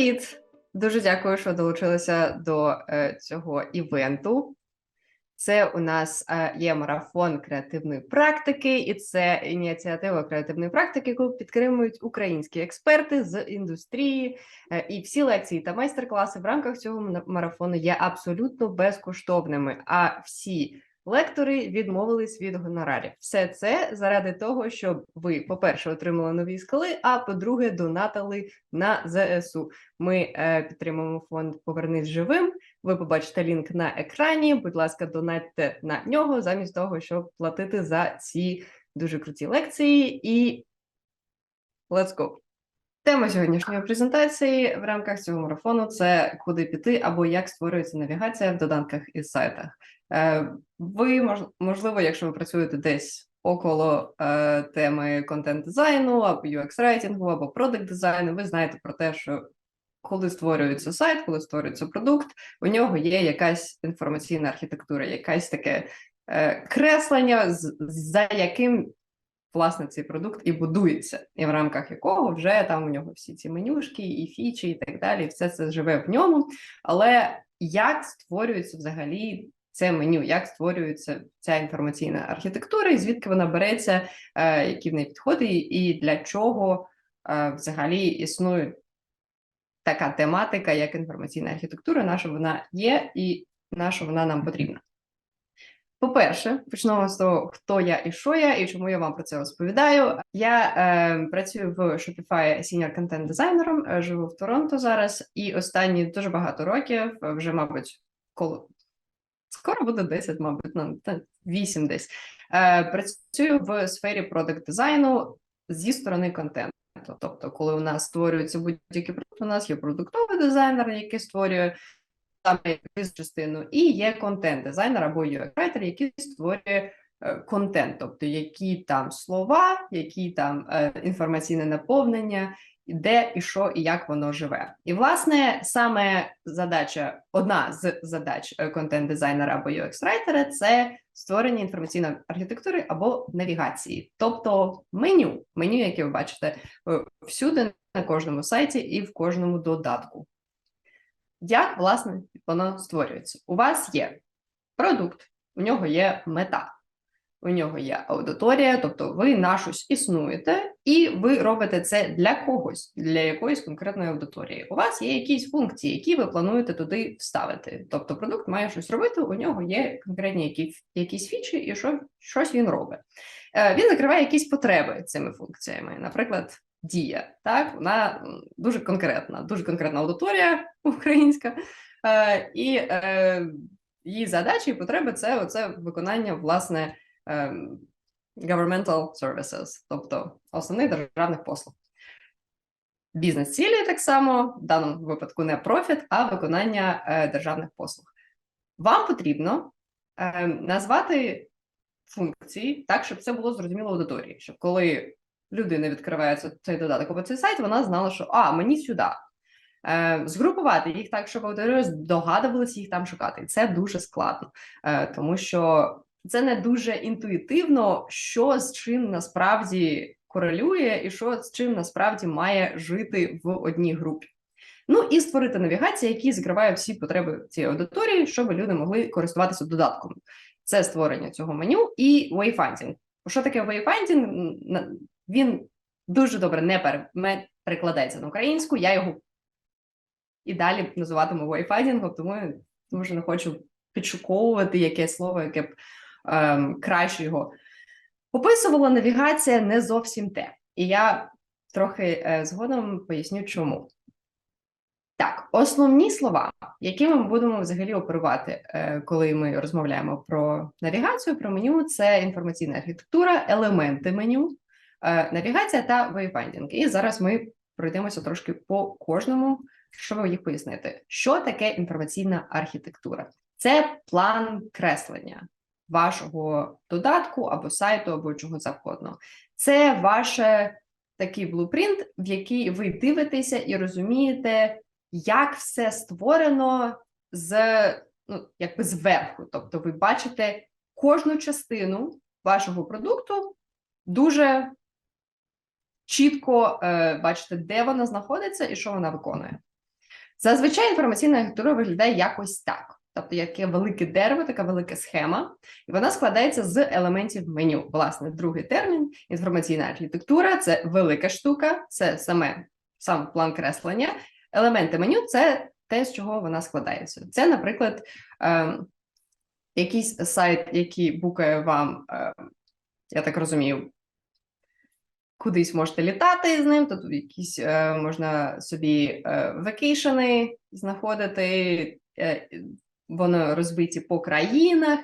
Привіт! Дуже дякую, що долучилися до е, цього івенту. Це у нас е, є марафон креативної практики, і це ініціатива креативної практики, яку підтримують українські експерти з індустрії. Е, і всі лекції та майстер-класи в рамках цього марафону є абсолютно безкоштовними. А всі лектори відмовились від гонорарів. Все це заради того, щоб ви, по-перше, отримали нові скали, а по-друге, донатили на ЗСУ. Ми е, підтримуємо фонд Повернись живим. Ви побачите лінк на екрані. Будь ласка, донатьте на нього замість того, щоб платити за ці дуже круті лекції. І let's go! Тема сьогоднішньої презентації в рамках цього марафону це куди піти або як створюється навігація в доданках і сайтах. Е, Ви можливо, якщо ви працюєте десь около е, теми контент-дизайну або UX-райтингу, або продакт-дизайну, ви знаєте про те, що коли створюється сайт, коли створюється продукт, у нього є якась інформаційна архітектура, якась таке е, креслення, за яким власне цей продукт і будується, і в рамках якого вже там у нього всі ці менюшки і фічі, і так далі, все це живе в ньому. Але як створюється взагалі це меню, як створюється ця інформаційна архітектура, і звідки вона береться, е, які в неї підходи, і- для чого е, взагалі існує така тематика, як інформаційна архітектура, на що вона є і на що вона нам потрібна. По-перше, почнемо з того, хто я і що я, і чому я вам про це розповідаю. Я е, працюю в Shopify senior контент дизайнером, живу в Торонто зараз, і останні дуже багато років, е, вже, мабуть, коло скоро буде 10, мабуть, ну, 8 десь. Е, працюю в сфері продакт дизайну зі сторони контенту. Тобто, коли у нас створюється будь-який продукт, у нас є продуктовий дизайнер, який створює саме якусь частину, і є контент-дизайнер або UX-райтер, який створює е, контент, тобто які там слова, які там е, інформаційне наповнення, де і що, і як воно живе. І власне саме задача, одна з задач е, контент-дизайнера або UX-райтера – це створення інформаційної архітектури або навігації, тобто меню, меню, яке ви бачите е, всюди на кожному сайті і в кожному додатку. Як власне воно створюється? У вас є продукт, у нього є мета, у нього є аудиторія, тобто ви на щось існуєте, і ви робите це для когось, для якоїсь конкретної аудиторії. У вас є якісь функції, які ви плануєте туди вставити. Тобто, продукт має щось робити, у нього є конкретні які, якісь фічі, і що, щось він робить. Е, Він закриває якісь потреби цими функціями. Наприклад, дія. Так, вона дуже конкретна, дуже конкретна аудиторія українська, е, і е, її задачі і потреби це оце виконання власне governmental services, тобто основних державних послуг. Бізнес-цілі так само, в даному випадку не профіт, а виконання е, державних послуг. Вам потрібно е, назвати функції так, щоб це було зрозуміло аудиторії, щоб коли людина відкриває цей додаток або цей сайт, вона знала, що а, мені сюди. Е, згрупувати їх так, щоб аудиторія здогадувалася їх там шукати. Це дуже складно, е, тому що це не дуже інтуїтивно, що з чим насправді корелює, і що з чим насправді має жити в одній групі. Ну і створити навігацію, які закриває всі потреби цієї аудиторії, щоб люди могли користуватися додатком. Це створення цього меню і wayfinding. Що таке wayfinding? Він дуже добре не перекладається на українську. Я його і далі називатиму wayfinding, тому, тому що не хочу підшуковувати яке слово, яке б ем, краще його описувала. Навігація не зовсім те. І я трохи е, згодом поясню, чому. Так, основні слова, якими ми будемо взагалі оперувати, е, коли ми розмовляємо про навігацію, про меню, це інформаційна архітектура, елементи меню, е, навігація та wayfinding. І зараз ми пройдемося трошки по кожному, щоб їх пояснити. Що таке інформаційна архітектура? Це план креслення вашого додатку або сайту, або чого завгодно. Це ваше такий блупринт, в який ви дивитеся і розумієте, як все створено з ну, якби зверху. Тобто, ви бачите кожну частину вашого продукту дуже чітко е, бачите, де вона знаходиться і що вона виконує. Зазвичай інформаційна архітектура виглядає якось так. Тобто, яке велике дерево, така велика схема, і вона складається з елементів меню. Власне, другий термін інформаційна архітектура це велика штука, це саме сам план креслення. Елементи меню це те, з чого вона складається. Це, наприклад, е, якийсь сайт, який букає вам, е, я так розумію, кудись можете літати з ним, тут якісь е, можна собі е, вакейшени знаходити, е, воно розбиті по країнах.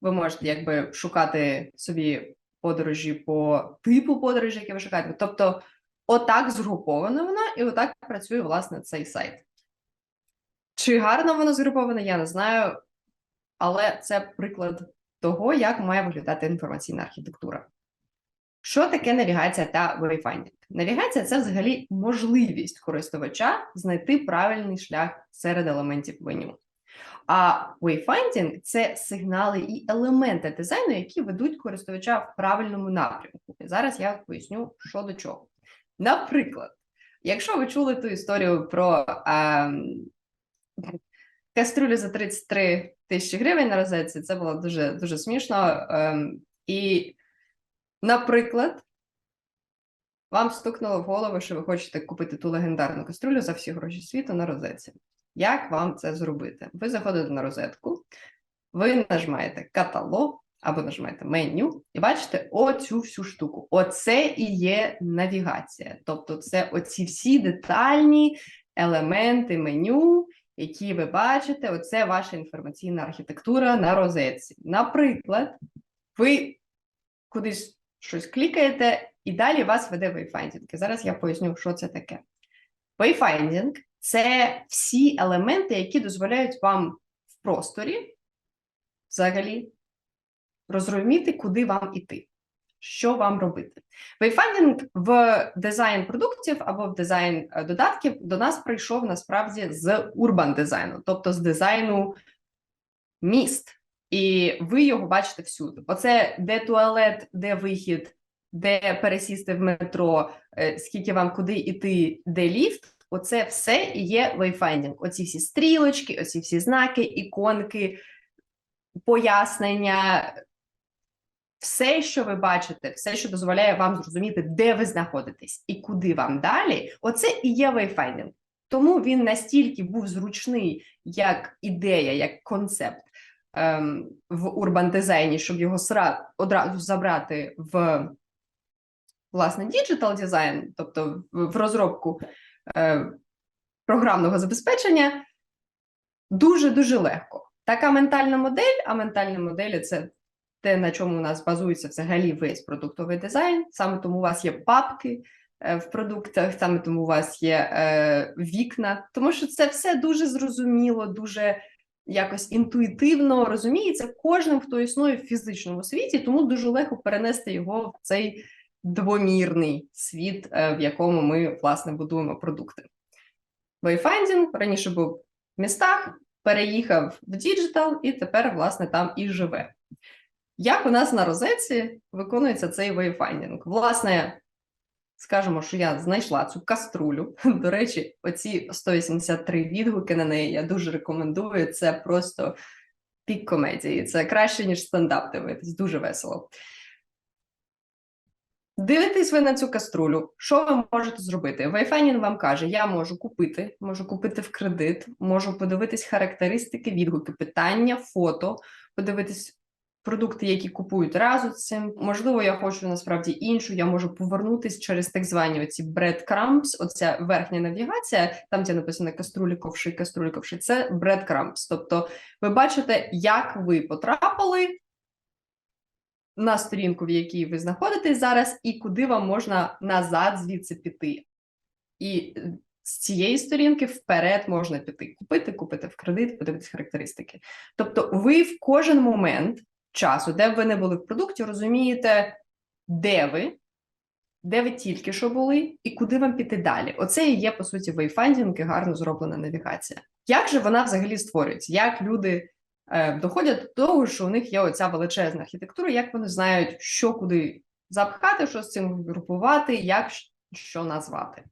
Ви можете якби шукати собі подорожі по типу подорожі, які ви шукаєте. Тобто, отак згруповано воно, і отак працює власне цей сайт. Чи гарно воно згруповане, я не знаю, але це приклад того, як має виглядати інформаційна архітектура. Що таке навігація та wayfinding? Навігація це взагалі можливість користувача знайти правильний шлях серед елементів меню. А wayfinding – це сигнали і елементи дизайну, які ведуть користувача в правильному напрямку. І зараз я поясню, що до чого. Наприклад, якщо ви чули ту історію про а, кастрюлю за 33 тисячі гривень на розетці, це було дуже дуже смішно. А, і, наприклад, вам стукнуло в голову, що ви хочете купити ту легендарну кастрюлю за всі гроші світу на розетці. Як вам це зробити? Ви заходите на розетку, ви нажимаєте каталог або нажимаєте меню, і бачите оцю всю штуку. Оце і є навігація. Тобто, це оці всі детальні елементи меню, які ви бачите, оце ваша інформаційна архітектура на розетці. Наприклад, ви кудись щось клікаєте, і далі вас веде wayfinding. Зараз я поясню, що це таке. Wayfinding – це всі елементи, які дозволяють вам в просторі взагалі розуміти, куди вам іти, що вам робити. Wayfinding в дизайн продуктів або в дизайн е, додатків до нас прийшов насправді з урбан дизайну, тобто з дизайну міст. І ви його бачите всюди. Оце де туалет, де вихід, де пересісти в метро, е, скільки вам куди йти, де ліфт. Оце все є wayfinding. Оці всі стрілочки, оці всі знаки, іконки, пояснення, все, що ви бачите, все, що дозволяє вам зрозуміти, де ви знаходитесь і куди вам далі, оце і є wayfinding. Тому він настільки був зручний як ідея, як концепт ем, в урбан дизайні, щоб його сра... одразу забрати в власне діджитал дизайн, тобто в, розробку програмного забезпечення, дуже дуже легко. Така ментальна модель, а ментальна модель це те, на чому у нас базується взагалі весь продуктовий дизайн. Саме тому у вас є папки е, в продуктах, саме тому у вас є е, вікна, тому що це все дуже зрозуміло, дуже якось інтуїтивно розуміється кожним, хто існує в фізичному світі, тому дуже легко перенести його в цей двомірний світ, е, в якому ми власне будуємо продукти. Wayfinding раніше був в містах, переїхав в діджитал і тепер, власне, там і живе. Як у нас на розетці виконується цей wayfinding? Власне, скажемо, що я знайшла цю каструлю. До речі, оці 183 відгуки на неї я дуже рекомендую. Це просто пік комедії. Це краще, ніж стендап дивитись, дуже весело. Дивитесь ви на цю каструлю, що ви можете зробити? Wayfinding вам каже, я можу купити, можу купити в кредит, можу подивитись характеристики, відгуки, питання, фото, подивитись продукти, які купують разу цим. Можливо, я хочу насправді іншу. Я можу повернутись через так звані оці breadcrumbs, оця верхня навігація, там де написано каструлі ковши, каструлі ковши, це breadcrumbs. Тобто, ви бачите, як ви потрапили на сторінку, в якій ви знаходитесь зараз, і куди вам можна назад звідси піти. І з цієї сторінки вперед можна піти, купити, купити в кредит, подивитися характеристики. Тобто, ви в кожен момент часу, де б ви не були в продукті, розумієте, де ви, де ви тільки що були, і куди вам піти далі. Оце і є, по суті, вейфандінг і гарно зроблена навігація. Як же вона взагалі створюється? Як люди е, доходять до того, що у них є оця величезна архітектура, як вони знають, що куди запхати, що з цим групувати, як що назвати.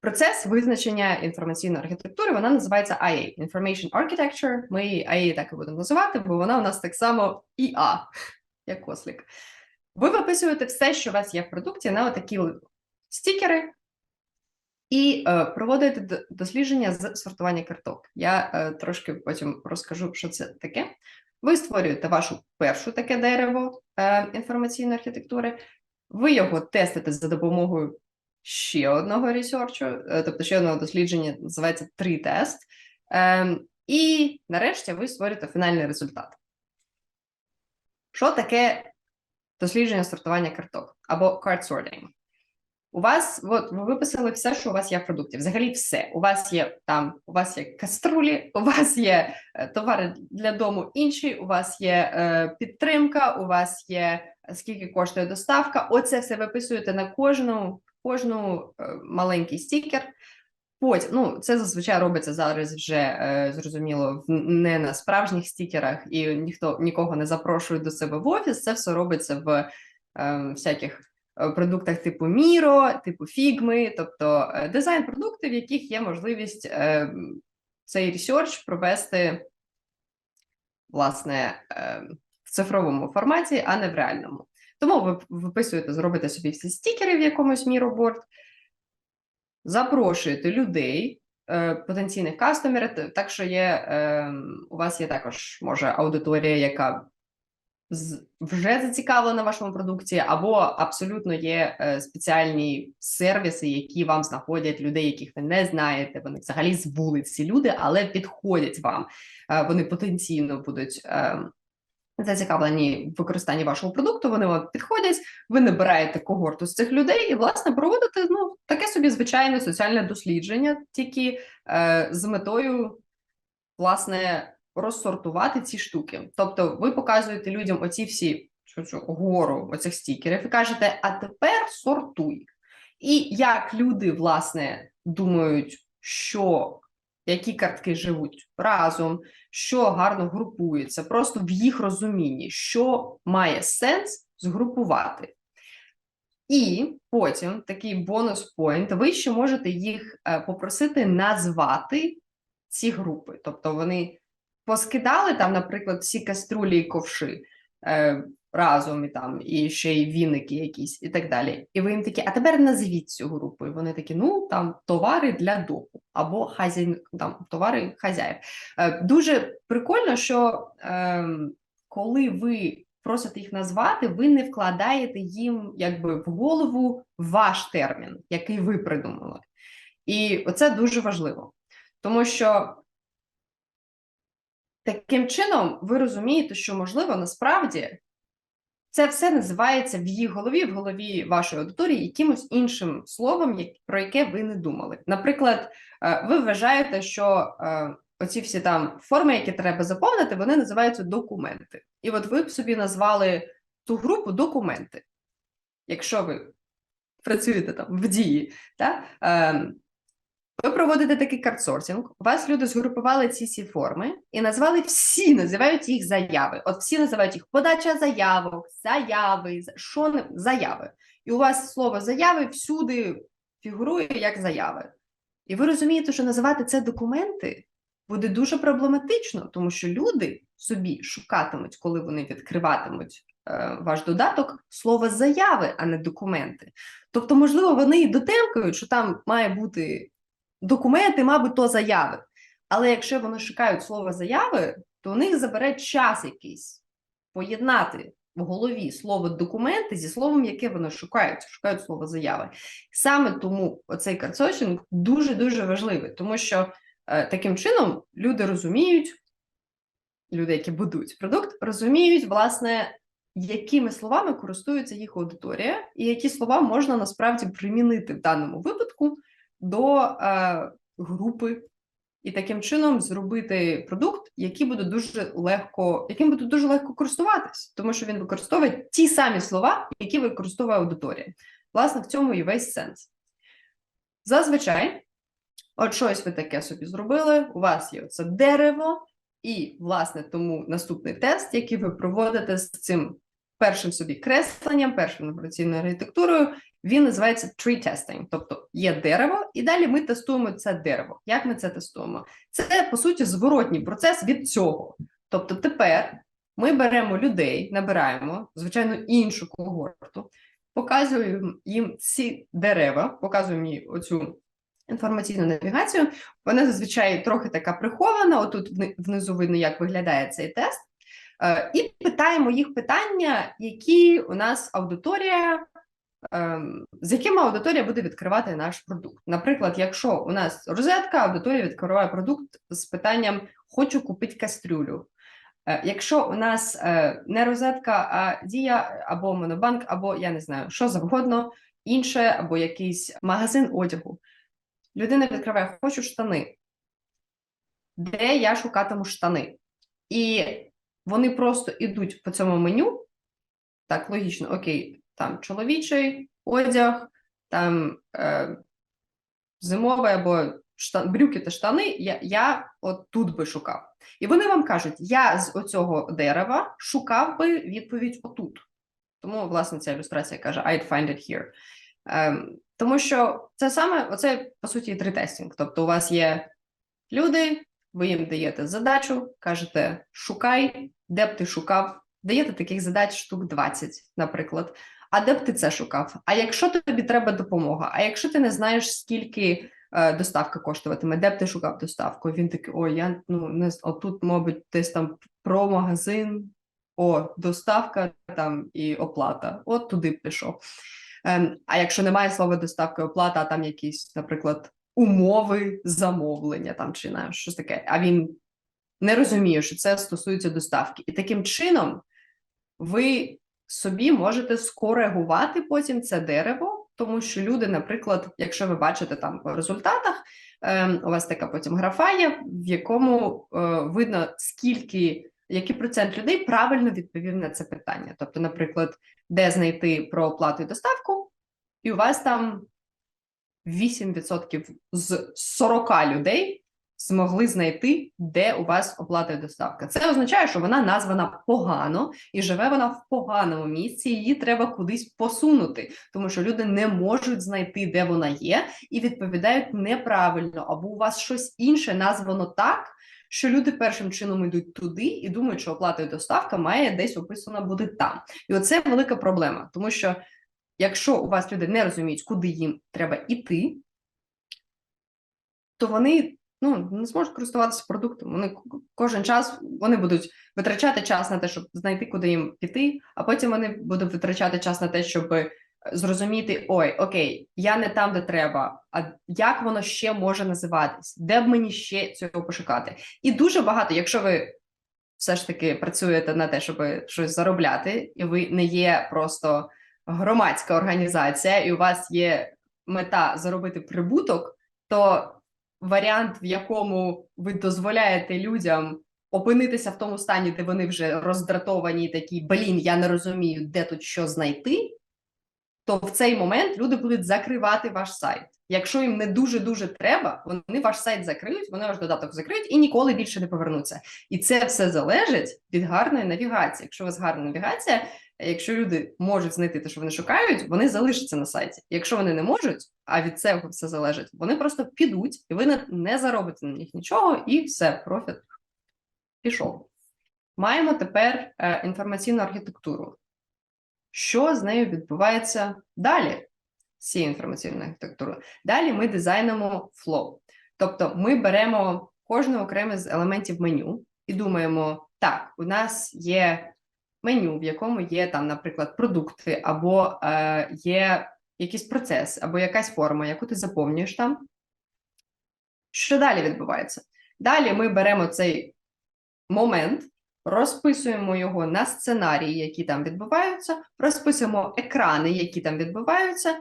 Процес визначення інформаційної архітектури вона називається IA – Information Architecture. Ми її IA так і будемо називати, бо вона у нас так само IA, як ослік. Ви виписуєте все, що у вас є в продукті, на отакі стікери, і е, проводите дослідження з сортування карток. Я е, трошки потім розкажу, що це таке. Ви створюєте вашу першу таке дерево е, інформаційної архітектури. Ви його тестите за допомогою ще одного ресерчу, е, тобто ще одного дослідження, називається три тест. Ем, і нарешті ви створюєте фінальний результат. Що таке дослідження сортування карток або card sorting? У вас, от ви виписали все, що у вас є в продукті. Взагалі, все. У вас є там, у вас є каструлі, у вас є е, товари для дому інші, у вас є е, підтримка, у вас є е, скільки коштує доставка. Оце все виписуєте на кожну, кожну е, маленький стікер. Потім, ну, це зазвичай робиться зараз вже е, зрозуміло не на справжніх стікерах, і ніхто нікого не запрошує до себе в офіс. Це все робиться в е, всяких продуктах типу Міро, типу Фігми, тобто е, дизайн продуктів, в яких є можливість е, цей ресерч провести власне е, в цифровому форматі, а не в реальному. Тому ви виписуєте, зробите собі всі стікери в якомусь Міроборд, запрошуєте людей, е, потенційних кастомерів, так що є, е, у вас є також може аудиторія, яка вже зацікавлена вашому продукті, або абсолютно є е, спеціальні сервіси, які вам знаходять людей, яких ви не знаєте. Вони взагалі з вулиці люди, але підходять вам. Е, вони потенційно будуть. е, Зацікавлені в використанні вашого продукту, вони вам підходять, ви набираєте когорту з цих людей і, власне, проводите ну, таке собі звичайне соціальне дослідження, тільки е, з метою, власне, розсортувати ці штуки. Тобто, ви показуєте людям оці всі гору оцих стікерів і кажете, а тепер сортуй. І як люди, власне, думають, що які картки живуть разом, що гарно групується, просто в їх розумінні, що має сенс згрупувати. І потім такий бонус-пойнт, ви ще можете їх е, попросити назвати ці групи. Тобто вони поскидали там, наприклад, всі каструлі і ковши е, разом, і там, і ще й віники якісь, і так далі. І ви їм такі, а тепер назвіть цю групу. І вони такі, ну там товари для дому або хазяй, там товари хазяїв. Е, дуже прикольно, що е, коли ви просите їх назвати, ви не вкладаєте їм якби в голову ваш термін, який ви придумали. І оце дуже важливо, тому що таким чином ви розумієте, що можливо насправді це все називається в її голові, в голові вашої аудиторії якимось іншим словом, про яке ви не думали. Наприклад, е, ви вважаєте, що е, оці всі там форми, які треба заповнити, вони називаються документи. І от ви б собі назвали ту групу документи. Якщо ви працюєте там в дії, та? Ви проводите такий картсортинг, у вас люди згрупували ці всі форми і назвали всі, називають їх заяви. От всі називають їх подача заявок, заяви, що не заяви. І у вас слово заяви всюди фігурує як заяви. І ви розумієте, що називати це документи буде дуже проблематично, тому що люди собі шукатимуть, коли вони відкриватимуть е, ваш додаток, слово заяви, а не документи. Тобто, можливо, вони і дотемкають, що там має бути документи, мабуть, то заяви. Але якщо вони шукають слово заяви, то у них забере час якийсь поєднати в голові слово документи зі словом, яке вони шукають, шукають слово заяви. Саме тому оцей карцочинг дуже дуже важливий, тому що е, таким чином люди розуміють, люди, які будують продукт, розуміють, власне, якими словами користується їх аудиторія, і які слова можна насправді примінити в даному випадку до е, групи, і таким чином зробити продукт, який буде дуже легко, яким буде дуже легко користуватись, тому що він використовує ті самі слова, які використовує аудиторія. Власне, в цьому і весь сенс. Зазвичай, от щось ви таке собі зробили, у вас є це дерево, І, власне, тому наступний тест, який ви проводите з цим першим собі кресленням, першою операційною архітектурою, він називається tree testing. Тобто є дерево, і далі ми тестуємо це дерево. Як ми це тестуємо? Це, по суті, зворотній процес від цього. Тобто, тепер ми беремо людей, набираємо, звичайно, іншу когорту, показуємо їм ці дерева, показуємо їм оцю інформаційну навігацію. Вона зазвичай трохи така прихована. Отут внизу видно, як виглядає цей тест. Е, І питаємо їх питання, які у нас аудиторія, з якими аудиторія буде відкривати наш продукт. Наприклад, якщо у нас розетка, аудиторія відкриває продукт з питанням Хочу купити кастрюлю. Е, Якщо у нас е, не розетка, а дія або монобанк, або я не знаю, що завгодно, інше, або якийсь магазин одягу. Людина відкриває, хочу штани. Де я шукатиму штани? І вони просто йдуть по цьому меню. Так, логічно, окей, там чоловічий одяг, там е, зимовий або штан, брюки та штани. Я, я от тут би шукав. І вони вам кажуть: я з оцього дерева шукав би відповідь отут. Тому, власне, ця ілюстрація каже: I'd find it here. Ем, тому що це саме оце по суті тритестінг. Тобто, у вас є люди, ви їм даєте задачу, кажете, шукай, де б ти шукав, даєте таких задач штук 20, наприклад. А де б ти це шукав? А якщо тобі треба допомога? А якщо ти не знаєш, скільки е, доставка коштуватиме, де б ти шукав доставку? Він такий: ой, я ну не отут, мабуть, десь там про магазин, о, доставка там і оплата. От туди б пішов. Ем, а якщо немає слова доставка і оплата, а там якісь, наприклад, умови замовлення там чи не щось таке, а він не розуміє, що це стосується доставки. І таким чином ви собі можете скоригувати потім це дерево, тому що люди, наприклад, якщо ви бачите там по результатах, ем, у вас така потім графа є, в якому е, видно, скільки, який процент людей правильно відповів на це питання. Тобто, наприклад, де знайти про оплату і доставку, і у вас там 8% з 40 людей змогли знайти, де у вас оплата доставка. Це означає, що вона названа погано і живе вона в поганому місці. Її треба кудись посунути, тому що люди не можуть знайти, де вона є, і відповідають неправильно, або у вас щось інше названо так. Що люди першим чином йдуть туди і думають, що оплата і доставка має десь описана буде там. І оце велика проблема, тому що якщо у вас люди не розуміють, куди їм треба іти, то вони ну, не зможуть користуватися продуктом. Вони кожен час вони будуть витрачати час на те, щоб знайти, куди їм піти, а потім вони будуть витрачати час на те, щоб е, зрозуміти: ой, окей, я не там, де треба. А як воно ще може називатись? Де б мені ще цього пошукати? І дуже багато, якщо ви все ж таки працюєте на те, щоб щось заробляти, і ви не є просто громадська організація, і у вас є мета заробити прибуток, то варіант, в якому ви дозволяєте людям опинитися в тому стані, де вони вже роздратовані, такі блін, я не розумію, де тут що знайти. То в цей момент люди будуть закривати ваш сайт. Якщо їм не дуже дуже треба, вони ваш сайт закриють, вони ваш додаток закриють і ніколи більше не повернуться. І це все залежить від гарної навігації. Якщо у вас гарна навігація, якщо люди можуть знайти те, що вони шукають, вони залишаться на сайті. Якщо вони не можуть, а від цього все залежить, вони просто підуть, і ви не, заробите на них нічого, і все, профіт пішов. Маємо тепер е, інформаційну архітектуру. Що з нею відбувається далі? з цією інформаційною архітектурою. Далі ми дизайнимо flow. Тобто ми беремо кожне окреме з елементів меню і думаємо: так, у нас є меню, в якому є там, наприклад, продукти, або е, є якийсь процес, або якась форма, яку ти заповнюєш там. Що далі відбувається? Далі ми беремо цей момент, розписуємо його на сценарії, які там відбуваються, розписуємо екрани, які там відбуваються,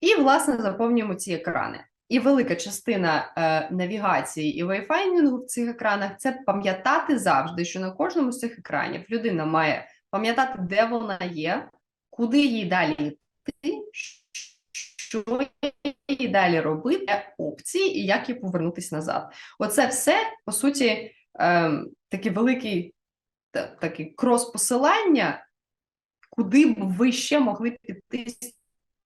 і, власне, заповнюємо ці екрани. І велика частина е, навігації і вайфайнінгу в цих екранах це пам'ятати завжди, що на кожному з цих екранів людина має пам'ятати, де вона є, куди їй далі йти, що їй далі робити, опції і як їй повернутися назад. Оце все, по суті, ем, такий великий та- такий крос-посилання, куди б ви ще могли піти з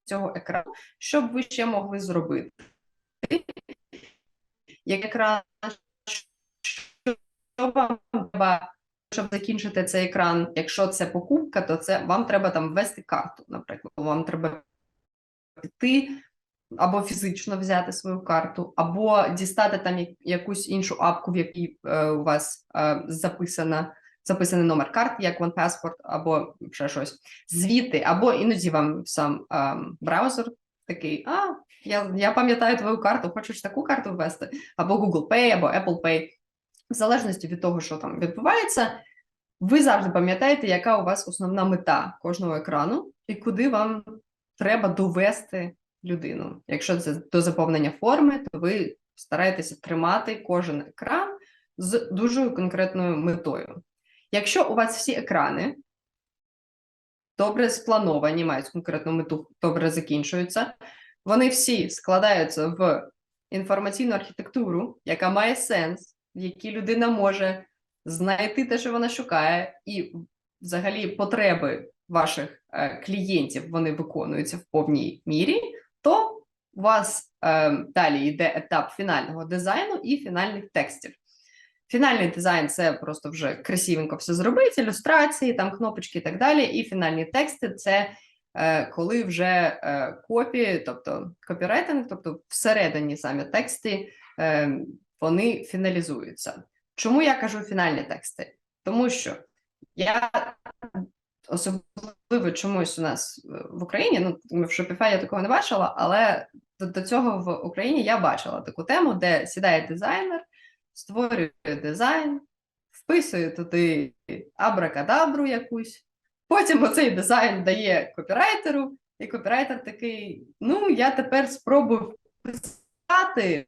цього екрану, що б ви ще могли зробити. Як екран, що вам треба, щоб закінчити цей екран, якщо це покупка, то це вам треба там ввести карту, наприклад. Вам треба піти або фізично взяти свою карту, або дістати там якусь іншу апку, в якій е, у вас е, записана, записаний номер карти, як OnePassport, або ще щось. Звідти, або іноді вам сам е, браузер такий, а, я, я пам'ятаю твою карту, хочеш таку карту ввести, або Google Pay, або Apple Pay. В залежності від того, що там відбувається, ви завжди пам'ятаєте, яка у вас основна мета кожного екрану, і куди вам треба довести людину. Якщо це до заповнення форми, то ви стараєтеся тримати кожен екран з дуже конкретною метою. Якщо у вас всі екрани добре сплановані, мають конкретну мету, добре закінчуються, вони всі складаються в інформаційну архітектуру, яка має сенс, в якій людина може знайти те, що вона шукає, і взагалі потреби ваших е, клієнтів вони виконуються в повній мірі, то у вас е, далі йде етап фінального дизайну і фінальних текстів. Фінальний дизайн це просто вже красивенько все зробити, ілюстрації, там кнопочки і так далі. І фінальні тексти це коли вже е, копі, тобто копірайтинг, тобто всередині самі тексти, е, вони фіналізуються. Чому я кажу фінальні тексти? Тому що я особливо чомусь у нас е, в Україні, ну в Shopify я такого не бачила, але до, до цього в Україні я бачила таку тему, де сідає дизайнер, створює дизайн, вписує туди абракадабру якусь. Потім оцей дизайн дає копірайтеру, і копірайтер такий: ну, я тепер спробую вписати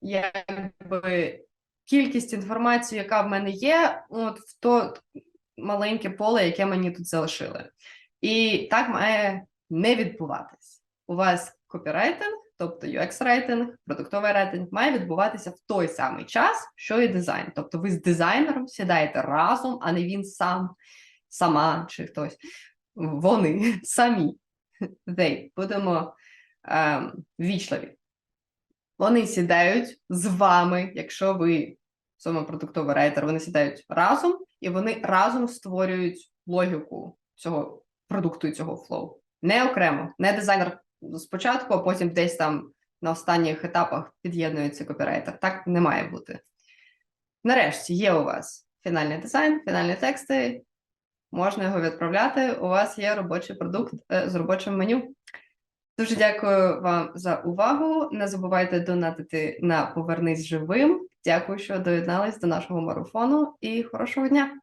якби, кількість інформації, яка в мене є, от в то маленьке поле, яке мені тут залишили. І так має не відбуватись. У вас копірайтинг, тобто UX-рейтинг, продуктовий рейтинг, має відбуватися в той самий час, що і дизайн. Тобто ви з дизайнером сідаєте разом, а не він сам, сама чи хтось. Вони самі. They. Будемо ем, вічливі. Вони сідають з вами, якщо ви саме продуктовий рейтер, вони сідають разом і вони разом створюють логіку цього продукту і цього флоу. Не окремо, не дизайнер спочатку, а потім десь там на останніх етапах під'єднується копірайтер. Так не має бути. Нарешті є у вас фінальний дизайн, фінальні тексти. Можна його відправляти. У вас є робочий продукт е, з робочим меню. Дуже дякую вам за увагу. Не забувайте донатити на Повернись живим. Дякую, що доєднались до нашого марафону і хорошого дня!